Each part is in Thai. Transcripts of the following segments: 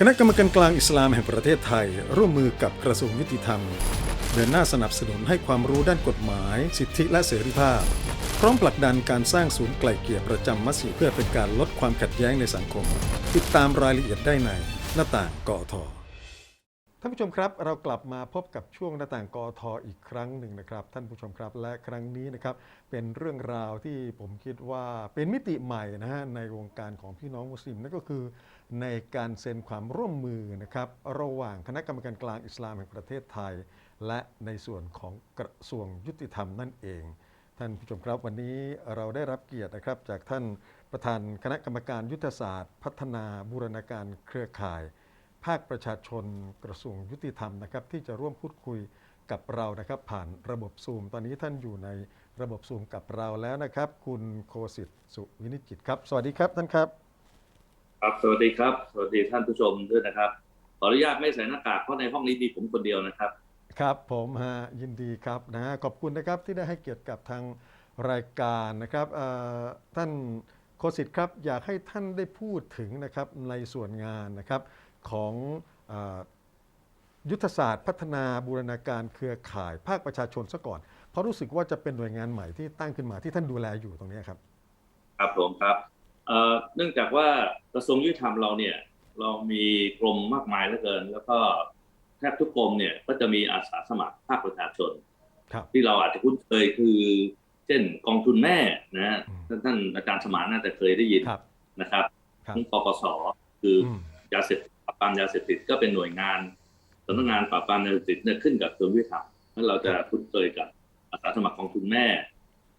คณะกรรมการกลางอิสลามแห่งประเทศไทย ร่วมมือกับกระทรวงยุติธรรม เดินหน้าสนับสนุนให้ความรู้ด้านกฎหมาย สิทธิและเสรีภาพ พร้อมผลักดันการสร้างศูนย์ไกล่เกลี่ยประจำมัสยิดเพื่อเป็นการลดความขัดแย้งในสังคม ติดตามรายละเอียดได้ในหน้าต่างกอท ท่านผู้ชมครับ เรากลับมาพบกับช่วงหน้าต่างกอทออีกครั้งหนึ่งนะครับ ท่านผู้ชมครับและครั้งนี้นะครับเป็นเรื่องราวที่ผมคิดว่าเป็นมิติใหม่นะฮะในวงการของพี่น้องมุสลิมนั่นก็คือ ในการเซ็นความร่วมมือนะครับระหว่างคณะกรรมการกลางอิสลามแห่งประเทศไทย และในส่วนของกระทรวงยุติธรรมนั่นเอง ท่านผู้ชมครับวันนี้เราได้รับเกียรตินะครับจากท่านประธานคณะกรรมการยุทธศาสตร์ พัฒนาบูรณาการเครือข่าย ภาคประชาชนกระทรวงยุติธรรมนะครับที่จะร่วมพูดคุยกับเรานะครับ ผ่านระบบซูม ตอนนี้ท่านอยู่ในระบบซูมกับเราแล้วนะครับ คุณโคสิทธิ์สุวินิจจิตครับ สวัสดีครับท่านครับ ครับสวัสดีครับ สวัสดีท่านผู้ชมด้วยนะครับขออนุญาตไม่ใส่หน้ากากเพราะในห้องนี้มีผมคนเดียวนะครับ ครับผมฮะยินดีครับนะฮะขอบคุณนะครับที่ได้ให้เกียรติกับทางรายการนะครับเอ่อท่านโคสิทธิ์ครับอยากให้ท่านได้พูดถึงนะครับในส่วนงานนะครับ ของเอ่อยุทธศาสตร์ พัฒนาบูรณาการเครือข่ายภาคประชาชนซะก่อน เพราะรู้สึกว่าจะเป็นหน่วยงานใหม่ที่ตั้งขึ้นมาที่ท่านดูแลอยู่ตรงนี้ครับ ครับผมครับเอ่อเนื่องจากว่ากระทรวงยุติธรรมเราเนี่ยเรามีกรมมากมายเหลือเกิน แล้วก็แทบทุกกรมเนี่ยก็จะมีอาสาสมัครภาคประชาชนครับที่เราอาจจะคุ้นเคยคือ เช่นกองทุนแม่นะฮะอืมท่านท่านอาจารย์สมานน่าจะเคยได้ยินครับนะครับครับทั้งปปสคือออืมยาเสพติด ปรามยาเสพติดก็เป็นหน่วยงานสำนักงานปราบปรามยาเสพติดเนี่ยขึ้นกับกระทรวงยุติธรรมแล้วเราจะคุ้นเคยกับอาสาสมัครของคุณแม่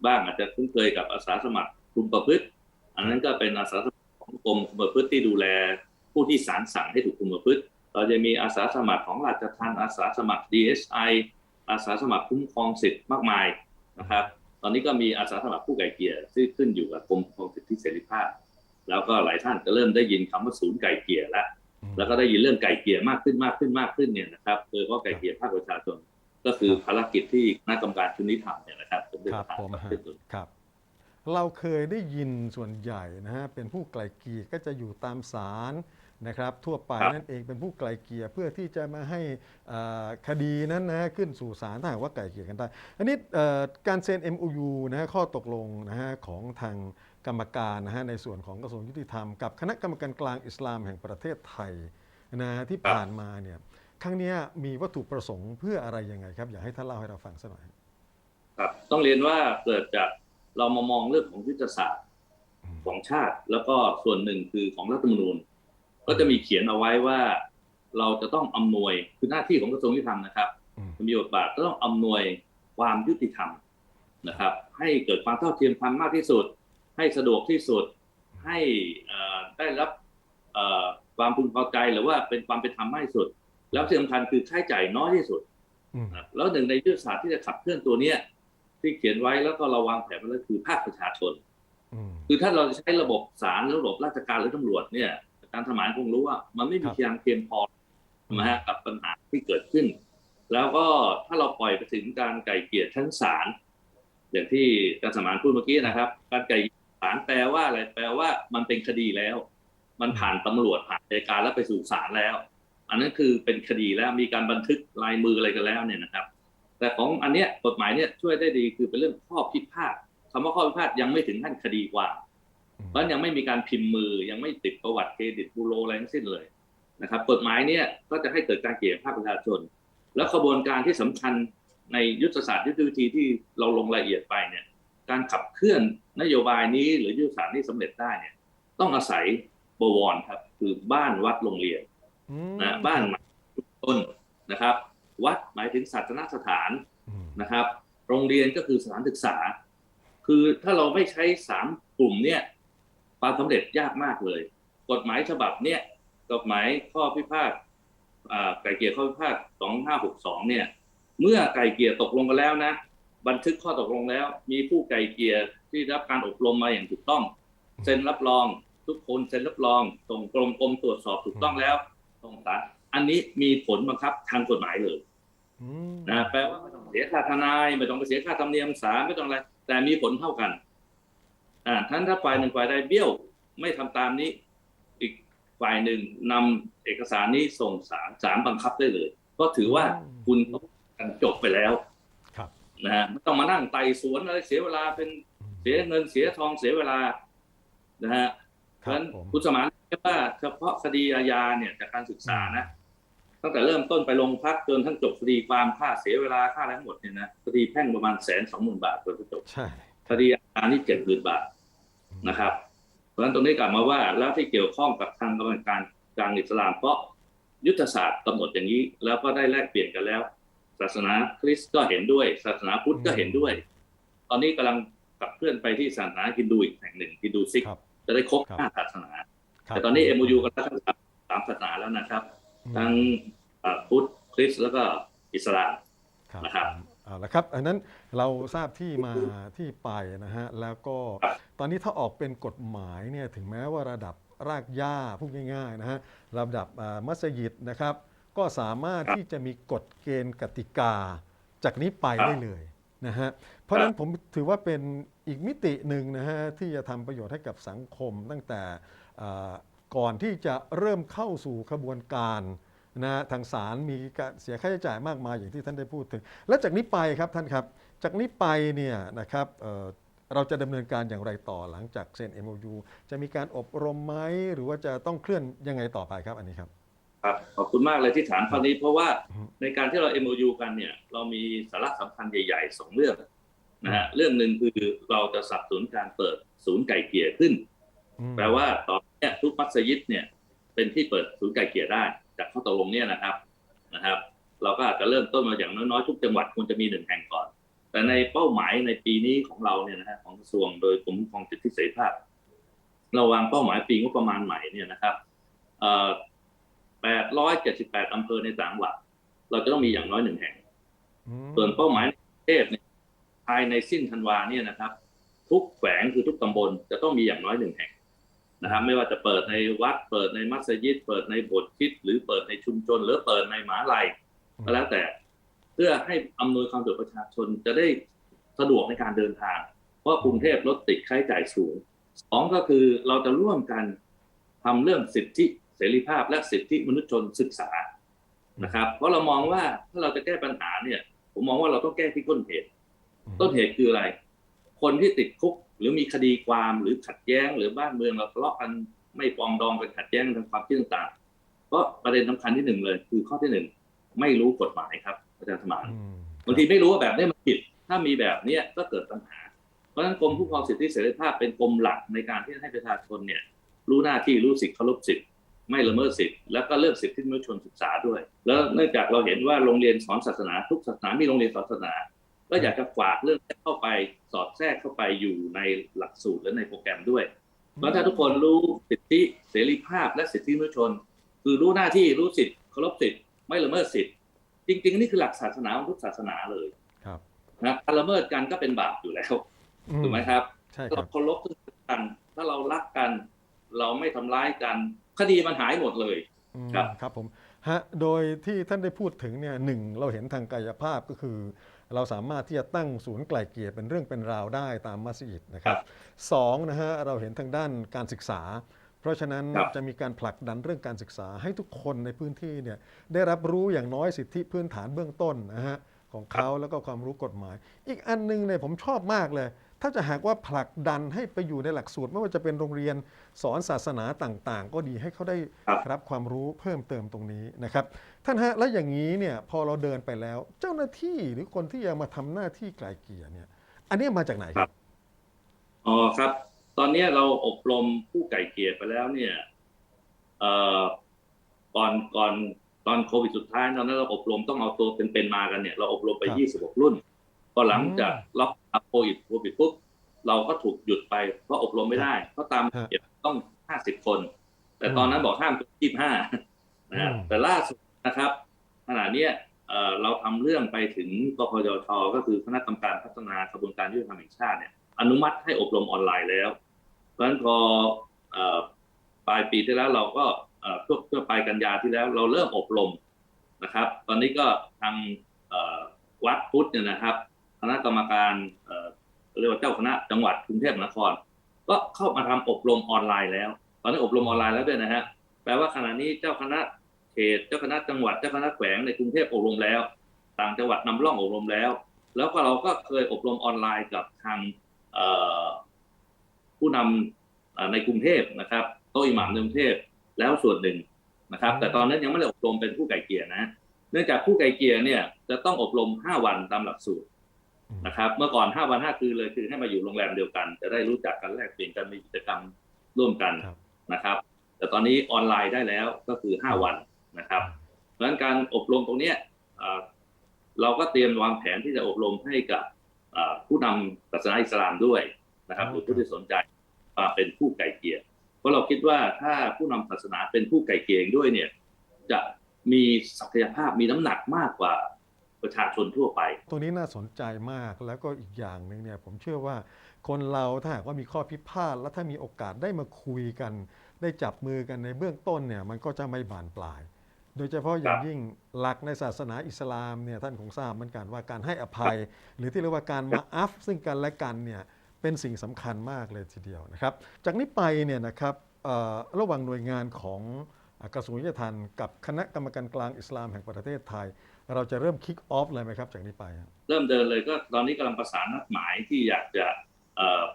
บ้างอาจจะคุ้นเคยกับอาสาสมัครคุมประพฤติ อันนั้นก็เป็นอาสาสมัครของกรมคุมประพฤติที่ดูแล ผู้ที่ศาลสั่งให้ถูกคุมประพฤติ เราจะมีอาสาสมัครของราชทัณฑ์อาสาสมัคร DSI อาสาสมัครคุ้มครองสิทธิ์มากมายนะครับ ตอนนี้ก็มีอาสาสมัครผู้ไก่เกลี่ยซึ่งขึ้นอยู่กับกรมคุ้มครองสิทธิเสรีภาพ แล้วก็หลายท่านก็เริ่มได้ยินคำว่าศูนย์ไก่เกลี่ยแล้ว แล้วก็ได้ยินเรื่องไก่เกลี่ยมากขึ้นมากขึ้นมากขึ้นเนี่ยนะครับโดยเฉพาะไก่เกลี่ยภาคประชาชน ก็คือภารกิจที่คณะกรรมการชุดนี้ทำเนี่ยนะครับผมเป็นคปรับระธานผมครับฮะเป็นส่วนครับเราเคยได้ยินส่วนใหญ่นะฮะเป็นผู้ไกลเกลี่ยก็จะอยู่ตามศาลนะครับ ทั่วไปนั่นเองเป็นผู้ไกลเกลี่ยเพื่อที่จะมาให้อ่าคดีนั้นนะฮะขึ้นสู่ศาลถ้าหากว่าไกลเกลี่ยกันได้ อันนี้เอ่อการเซ็น MOU นะฮะข้อตกลงนะฮะของทาง กรรมการนะฮะในส่วนของกระทรวงยุติธรรมกับคณะกรรมการกลางอิสลามแห่งประเทศไทยนะฮะที่ผ่านมาเนี่ยครั้งเนี้ยมีวัตถุประสงค์เพื่ออะไรยังไงครับ อยากให้ท่านเล่าให้เราฟังสักหน่อยครับต้องเรียนว่าเกิดจากเรามามองเรื่องของยุทธศาสตร์อืมของชาติ แล้วก็ส่วนหนึ่งคือของรัฐธรรมนูญ ก็จะมีเขียนเอาไว้ว่าเราจะต้องอำนวยคือหน้าที่ของกระทรวงยุติธรรมนะครับอืมมีบทบาทต้องอำนวยความยุติธรรมนะครับ ให้เกิดความเท่าเทียมกันมากที่สุด ให้สะดวกที่สุดให้เอ่อได้รับเอ่อความพึงพอใจหรือว่าเป็นความเป็นธรรมมากที่สุด แล้วที่สำคัญคือใช้จ่ายน้อยที่สุดอืมนะครับแล้วหนึ่งในยุทธศาสตร์ที่จะขับเคลื่อนตัวเนี้ยที่เขียนไว้แล้วก็เราวางแผนไว้แล้วคือภาคประชาชนอืมคือถ้าเราจะใช้ระบบศาลระบบราชการหรือตำรวจเนี่ยอาจารย์สมานคงรู้ว่า มันไม่มีครับเพียงเพียงพอนะฮะกับปัญหาที่เกิดขึ้น แล้วก็ถ้าเราปล่อยไปถึงการไกล่เกลี่ยชั้นศาลอย่างที่อาจารย์สมานพูดเมื่อกี้นะครับ การไกล่ ศาลแปลว่าอะไรแปลว่ามันเป็นคดีแล้ว มันผ่านตำรวจผ่านอัยการแล้วไปสู่ศาลแล้ว อันนั้นคือเป็นคดีแล้วมีการบันทึกลายมืออะไรกันแล้วเนี่ยนะครับ แต่ของอันเนี้ยกฎหมายเนี่ยช่วยได้ดีคือเป็นเรื่องข้อพิพาทคำว่าข้อพิพาทยังไม่ถึงขั้นคดีความเพราะยังไม่มีการพิมพ์มือยังไม่ติดประวัติเครดิตบูโรอะไรทั้งสิ้นเลยนะครับกฎหมายเนี่ยก็จะให้เกิดการเกี่ยวภาคประชาชน แล้วกระบวนการที่สำคัญในยุทธศาสตร์ยุทธวิธีที่เราลงรายละเอียดไปเนี่ยการขับเคลื่อน นโยบายนี้หรือยุทธศาสตร์นี้สำเร็จได้เนี่ย ต้องอาศัยบวรครับ คือบ้านวัดโรงเรียนอืมนะบ้านหมายถึงต้นนะครับ วัดหมายถึงศาสนสถานอืมนะครับ โรงเรียนก็คือสถานศึกษา คือถ้าเราไม่ใช้สามกลุ่มเนี่ยความสำเร็จยากมากเลย กฎหมายฉบับเนี่ยกฎหมายข้อพิพาทอ่าไก่เกลี่ยข้อพิพาท2562เนี่ย เมื่อไก่เกลี่ยตกลงกันแล้วนะ บันทึกข้อตกลงแล้ว มีผู้ไก่เกลี่ยที่ได้รับการอบรมมาอย่างถูกต้อง เซ็นรับรอง ทุกคนเซ็นรับรองส่งกรมกรมตรวจสอบถูกต้องแล้วส่งศาลอันนี้มีผลบังคับทางกฎหมายเลยอืมนะแปลว่าไม่ต้องเสียค่าทนายไม่ต้องไปเสียค่าธรรมเนียมศาลไม่ต้องอะไรแต่มีผลเท่ากัน อ่าท่านถ้าฝ่ายหนึ่งฝ่ายใดเบี้ยวไม่ทำตามนี้ อีกฝ่ายหนึ่งนำเอกสารนี้ส่งศาลศาลบังคับได้เลย ก็ถือว่าอืมคุณกันจบไปแล้วครับ นะฮะไม่ต้องมานั่งไต่สวนอะไรเสียเวลาเป็นเสียเงินเสียทองเสียเวลานะฮะเพคราะรัฉะบนั้นผมคุณสมานเชื่อว่าเฉพาะคดีอาญาเนี่ยจากการศึกษานะตั้งแต่เริ่มต้นไปโรงพักจนทั้งจบคดีความค่าเสียเวลาค่าอะไรทั้งหมดเนี่ยนะคดีแพ่งประมาณแสนสองหมื่นบาทจนจบใช่คดีอาญานี่เจ็ดหมื่นบาทนะครับ เพราะฉะนั้นตรงนี้กลับมาว่าแล้วที่เกี่ยวข้องกับทางกรรมการกลางอิสลามเพราะยุทธศาสตร์กำหนดอย่างนี้ แล้วก็ได้แลกเปลี่ยนกันแล้ว ศาสนาคริสต์ก็เห็นด้วย ศาสนาพุทธก็เห็นด้วย ตอนนี้กำลังกับเคลื่อนไปที่ศาสนาฮินดูอีกแห่งหนึ่งฮินดูซิกครับจะได้ครบครับห้าศาสนาครับแต่ตอนนี้ MOU กันแล้วทั้งสามสามศาสนาแล้วนะครับอืมทั้งเอ่อพุทธคริสต์แล้วก็อิสลามครับนะครับเอาละครับอันนั้นเราทราบที่มาที่ไปนะฮะแล้วก็ครับตอนนี้ถ้าออกเป็นกฎหมายเนี่ยถึงแม้ว่าระดับรากหญ้าพูดง่ายๆนะฮะระดับอ่ามัสยิดนะครับ ก็สามารถที่จะมีกฎเกณฑ์กติกาจากนี้ไปได้เลยนะฮะเพราะฉะนั้นผมถือว่าเป็นอีกมิติหนึ่งนะฮะที่จะทำประโยชน์ให้กับสังคมตั้งแต่อ่าก่อนที่จะเริ่มเข้าสู่ขบวนการนะฮะทางศาลมีการเสียค่าใช้จ่ายมากมายอย่างที่ท่านได้พูดถึง และจากนี้ไปครับท่านครับ จากนี้ไปเนี่ยนะครับเอ่อเราจะดำเนินการอย่างไรต่อหลังจากเซ็น MOU จะมีการอบรมไหมหรือว่าจะต้องเคลื่อนยังไงต่อไปครับอันนี้ครับ ครับขอบคุณมากเลยที่ถามคราวนี้ เพราะว่าอืมในการที่เรา MOU กันเนี่ย เรามีสาระสำคัญใหญ่ๆสองเรื่องนะฮะเรื่องหนึ่งคือเราจะสนับสนุนการเปิดศูนย์ไก่เกลี่ยขึ้นอืมแปลว่าตอนเนี้ยทุกมัสยิดเนี่ย เป็นที่เปิดศูนย์ไก่เกลี่ยได้ จากข้อตกลงเนี่ยนะครับนะครับ เราก็อาจจะเริ่มต้นมาอย่างน้อยๆทุกจังหวัดควรจะมีหนึ่งแห่งก่อน แต่ในเป้าหมายในปีนี้ของเราเนี่ยนะฮะของกระทรวงโดยกรมคุ้มครองสิทธิเสรีภาพเราวางเป้าหมายปีงบประมาณใหม่เนี่ยนะครับเอ่อ 878อำเภอในต่างจังหวัดเราจะต้องมีอย่างน้อยหนึ่งแห่งอืมส่วนเป้าหมายในกรุงเทพเนี่ยภายในสิ้นธันวาเนี่ยนะครับ ทุกแขวงคือทุกตำบลจะต้องมีอย่างน้อยหนึ่งแห่งนะครับ ไม่ว่าจะเปิดในวัด เปิดในมัสยิด เปิดในโบสถ์คริด หรือเปิดในชุมชน หรือเปิดในหมหาลัยก็แล้วแต่เพื่อให้อำนวยความสะดวกประชาชนจะได้สะดวกในการเดินทาง เพราะกรุงเทพรถติดค่าใช้จ่ายสูงสองก็คือเราจะร่วมกันทำเรื่องสิทธิ เสรีภาพและสิทธิมนุษยชนศึกษานะครับเพราะเรามองว่าถ้าเราจะแก้ปัญหาเนี่ย ผมมองว่าเราต้องแก้ที่ต้นเหตุ ต้นเหตุคืออะไร คนที่ติดคุกหรือมีคดีความหรือขัดแย้ง หรือบ้านเมืองเราทะเลาะกันไม่ปรองดองกันขัดแย้งทางความคิดต่างๆเพราะประเด็นสำคัญที่หนึ่งเลย คือข้อที่หนึ่งไม่รู้กฎหมายครับอาจารย์สมานอืมบางทีไม่รู้ว่าแบบนี้มันผิด ถ้ามีแบบเนี้ยก็เกิดปัญหา เพราะฉะนั้นกรมผู้ปกครองสิทธิเสรีภาพเป็นกรมหลักในการที่จะให้ประชาชนเนี่ยรู้หน้าที่รู้สิทธิเคารพสิทธิ ไม่ละเมิดสิทธิแล้วก็เลือกสิทธิมนุษยชนศึกษาด้วย แล้วเนื่องจากเราเห็นว่าโรงเรียนสอนศาสนา ทุกศาสนามีโรงเรียนสอนศาสนา ก็อยากจะฝากเรื่องเข้าไปสอดแทรกเข้าไปอยู่ในหลักสูตรและในโปรแกรมด้วยเพราะถ้าทุกคนรู้สิทธิเสรีภาพและสิทธิมนุษยชน คือรู้หน้าที่รู้สิทธิเคารพสิทธิไม่ละเมิดสิทธิจริงๆนี่คือหลักศาสนาของทุกศาสนาเลยครับนะการละเมิดกันก็เป็นบาปอยู่แล้วอืถูกไหมครับใช่คเรารับเคารพซึ่งกันถ้าเรารักกัน เราไม่ทำร้ายกัน คดีมันหายหมดเลยอืมครับครับผมฮะโดยที่ท่านได้พูดถึงเนี่ยหนึ่งเราเห็นทางกายภาพก็คือ เราสามารถที่จะตั้งศูนย์ไกล่เกลี่ยเป็นเรื่องเป็นราวได้ตามมัสยิดนะครับสองนะฮะเราเห็นทางด้านการศึกษา เพราะฉะนั้นครับจะมีการผลักดันเรื่องการศึกษาให้ทุกคนในพื้นที่เนี่ยได้รับรู้อย่างน้อยสิทธิพื้นฐานเบื้องต้นนะฮะของเขาแล้วก็ความรู้กฎหมาย อีกอันหนึงเนี่ยผมชอบมากเลย ถ้าจะหากว่าผลักดันให้ไปอยู่ในหลักสูตร ไม่ว่าจะเป็นโรงเรียนสอนศาสนาต่างๆ ก็ดีให้เขาได้ครับรับความรู้เพิ่มเติมตรงนี้นะครับ ท่านฮะแล้วอย่างนี้เนี่ยพอเราเดินไปแล้ว เจ้าหน้าที่หรือคนที่จะมาทำหน้าที่ไกลเกลี่ยเนี่ยอันนี้มาจากไหนครับอ๋อครับ ตอนนี้เราอบรมผู้ไก่เกลี่ยไปแล้วเนี่ยเอ่อก่อนก่อนตอนโควิดสุดท้ายตอนนั้นเราอบรมต้องเอาตัวเป็นๆมากันเนี่ยเราอบรมไปครับ26 รุ่นพอหลังจากอืมล็อก อัพโควิดโควิดปุ๊บเราก็ถูกหยุดไปเพราะอบรมไม่ได้เพราะตามฮะเก็บต้อง50คน แต่อืมตอนนั้นบอกห้ามเกิน25นะฮะอืมแต่ล่าสุดนะครับขณะเนี้ยเอ่อเราทำเรื่องไปถึงกพยทก็คือคณะกรรมการพัฒนากระบวนการยุติธรรมแห่งชาติเนี่ยอนุมัติให้อบรมออนไลน์แล้ว เพราะฉะนั้นพอเอ่อปลายปีที่แล้วเราก็เอ่อเพื่อเพื่อปลายกันยาที่แล้วเราเริ่มอบรมนะครับ ตอนนี้ก็ทางเอ่อวัดพุทธเนี่ยนะครับ คณะกรรมการเอ่อเรียกว่าเจ้าคณะจังหวัดกรุงเทพมหานคร ก็เข้ามาทำอบรมออนไลน์แล้ว ตอนนี้อบรมออนไลน์แล้วด้วยนะฮะแปลว่าขณะนี้เจ้าคณะเขตเจ้าคณะจังหวัดเจ้าคณะแขวงในกรุงเทพอบรมแล้ว ต่างจังหวัดนำร่องอบรมแล้ว แล้วก็เราก็เคยอบรมออนไลน์กับทางเอ่อผู้นำเอ่อในกรุงเทพนะครับโต๊ะอิหม่ามในกรุงเทพแล้วส่วนหนึ่งนะครับ แต่ตอนนั้นยังไม่ได้อบรมเป็นผู้ไก่เกลี่ยนะ เนื่องจากผู้ไก่เกลี่ยเนี่ยจะต้องอบรม 5 วันตามหลักสูตรอืม นะครับ เมื่อก่อน5วัน5คืนเลยคือให้มาอยู่โรงแรมเดียวกัน จะได้รู้จักกันแลกเปลี่ยนกันมีกิจกรรมร่วมกันครับนะครับ แต่ตอนนี้ออนไลน์ได้แล้วก็คือ5วันนะครับ เพราะฉะนั้นการอบรมตรงเนี้ยเอ่อเราก็เตรียมวางแผนที่จะอบรมให้กับเอ่อผู้นำศาสนาอิสลามด้วยนะครับอ๋อหรือผู้ที่สนใจมาเป็นผู้ไก่เกลี่ยเพราะเราคิดว่าถ้าผู้นำศาสนาเป็นผู้ไก่เกลี่ยเองด้วยเนี่ย จะมีศักยภาพมีน้ำหนักมากกว่า ประชาชนทั่วไป ตรงนี้น่าสนใจมากแล้วก็อีกอย่างหนึ่งเนี่ยผมเชื่อว่าคนเราถ้าหากว่ามีข้อพิพาทแล้วถ้ามีโอกาสได้มาคุยกัน ได้จับมือกันในเบื้องต้นเนี่ยมันก็จะไม่บานปลาย โดยเฉพาะอย่างยิ่งหลักในศาสนาอิสลามเนี่ยท่านคงทราบเหมือนกันว่าการให้อภัย หรือที่เรียกว่าการมาอัฟซึ่งกันและกันเนี่ยเป็นสิ่งสำคัญมากเลยทีเดียวนะครับ จากนี้ไปเนี่ยนะครับระหว่างหน่วยงานของ กระทรวงยุติธรรมกับคณะกรรมการกลางอิสลามแห่งประเทศไทย เราจะเริ่มคิกออฟเลยไหมครับจากนี้ไป เริ่มเดินเลยก็ตอนนี้กำลังประสานนัดหมายที่อยากจะ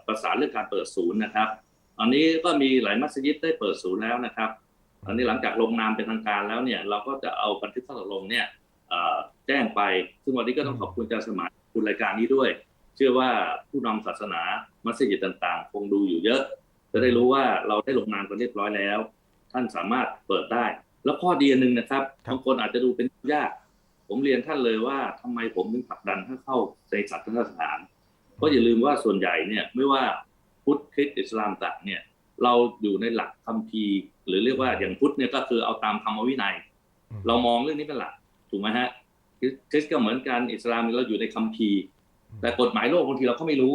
ประสานเรื่องการเปิดศูนย์นะครับตอนนี้ก็มีหลายมัสยิดได้เปิดศูนย์แล้วนะครับตอนนี้หลังจากลงนามเป็นทางการแล้วเนี่ยเราก็จะเอาบันทึกข้อตกลงเนี่ยแจ้งไป ซึ่งวันนี้ก็ต้องขอบคุณอาจารย์สมานคุณรายการนี้ด้วย เชื่อว่าผู้นำศาสนามัสยิดต่างๆ คงดูอยู่เยอะ จะได้รู้ว่าเราได้ลงนามกันเรียบร้อยแล้ว ท่านสามารถเปิดได้ แล้วข้อดีอันหนึ่งนะครับครับบางคนอาจจะดูเป็นยาก ผมเรียนท่านเลยว่าทำไมผมถึงผลักดันให้เข้าในศาสนสถานเพราะอย่าลืมว่าส่วนใหญ่เนี่ยไม่ว่าพุทธคริสต์อิสลามต่างเนี่ยเราอยู่ในหลักคัมภีร์ หรือเรียกว่าอย่างพุทธเนี่ยก็คือเอาตามธรรมวินัยอืมเรามองเรื่องนี้เป็นหลักถูกไหมฮะคริสคริสต์ก็เหมือนกันอิสลามเราอยู่ในคัมภีร์ แต่กฎหมายโลกบางทีเราก็ไม่รู้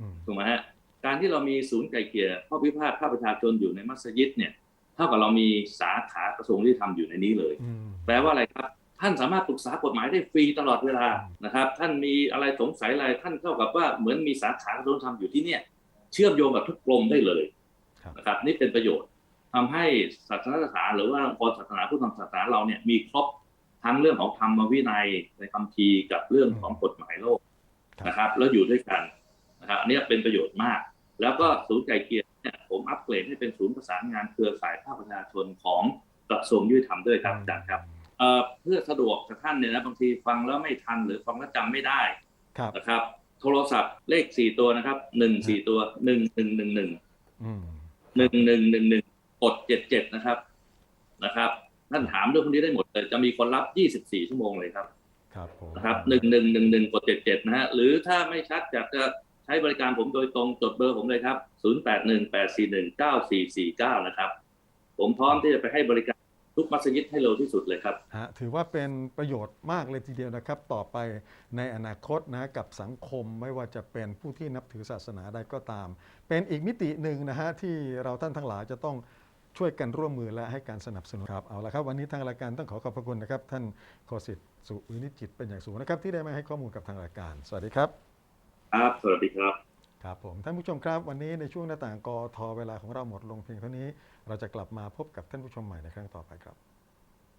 อืมถูกไหมฮะการที่เรามีศูนย์ไกลเกลี่ยข้อพิพาทภาคประชาชนอยู่ในมัสยิดเนี่ย เท่ากับเรามีสาขากระทรวงยุติธรรมอยู่ในนี้เลยอืมแปลว่าอะไรครับ ท่านสามารถปรึกษากฎหมายได้ฟรีตลอดเวลาอืมนะครับ ท่านมีอะไรสงสัยอะไรท่านเท่ากับว่าเหมือนมีสาขากระทรวงธรรมอยู่ที่เนี่ย เชื่อมโยงกับทุกกรมได้เลยครับนะครับ นี่เป็นประโยชน์ทำให้ศาสนสถานหรือว่าองค์กรศาสนาผู้ทำศาสนาเราเนี่ยมีครบทั้งเรื่องของธรรมวินัยในคัมภีร์กับเรื่องของกฎหมายโลกครับนะครับ แล้วอยู่ด้วยกันนะครับอันนี้เป็นประโยชน์มาก แล้วก็ศูนย์ไก่เกลียร เนี่ยผมอัปเกรดให้เป็นศูนย์ประสานงานเครือข่ายภาคประชาชนของกระทรวงยุติธรรมด้วยครับอาจารย์ครับเอ่อเพื่อสะดวกกับท่านเนี่ยนะบางทีฟังแล้วไม่ทันหรือฟังแล้วจำไม่ได้ครับนะครับ โทรศัพท์เลขสี่ตัวนะครับหนึ่งสี่ตัวหนึ่งหนึ่งหนึ่งหนึ่งอืมหนึ่งหนึ่งหนึ่งหนึ่งกดเจ็ดเจ็ดนะครับนะครับ ท่านถามเรื่องพวกนี้ได้หมดเลยจะมีคนรับยี่สิบสี่ชั่วโมงเลยครับ ครับผมนะครับหนึ่งหนึ่งหนึ่งหนึ่งกดเจ็ดเจ็ดนะฮะหรือถ้าไม่ชัดอยากจะ ใช้บริการผมโดยตรงจดเบอร์ผมเลยครับศูนย์แปดหนึ่งแปดสี่หนึ่งเก้าสี่สี่เก้านะครับ ผมพร้อมที่จะไปให้บริการทุกมัสยิดให้เร็วที่สุดเลยครับ ฮะถือว่าเป็นประโยชน์มากเลยทีเดียวนะครับ ต่อไปในอนาคตนะกับสังคมไม่ว่าจะเป็นผู้ที่นับถือศาสนาใดก็ตาม เป็นอีกมิติหนึ่งนะฮะที่เราท่านทั้งหลายจะต้องช่วยกันร่วมมือและให้การสนับสนุนครับเอาละครับ วันนี้ทางรายการต้องขอขอบพระคุณนะครับ ท่านโคสิทธิ์สุวินิจจิตเป็นอย่างสูงนะครับ ที่ได้มาให้ข้อมูลกับทางรายการ สวัสดีครับ ครับ สวัสดีครับ ครับผมท่านผู้ชมครับ วันนี้ในช่วงหน้าต่างกทเวลาของเราหมดลงเพียงเท่านี้ เราจะกลับมาพบกับท่านผู้ชมใหม่ในครั้งต่อไปครับ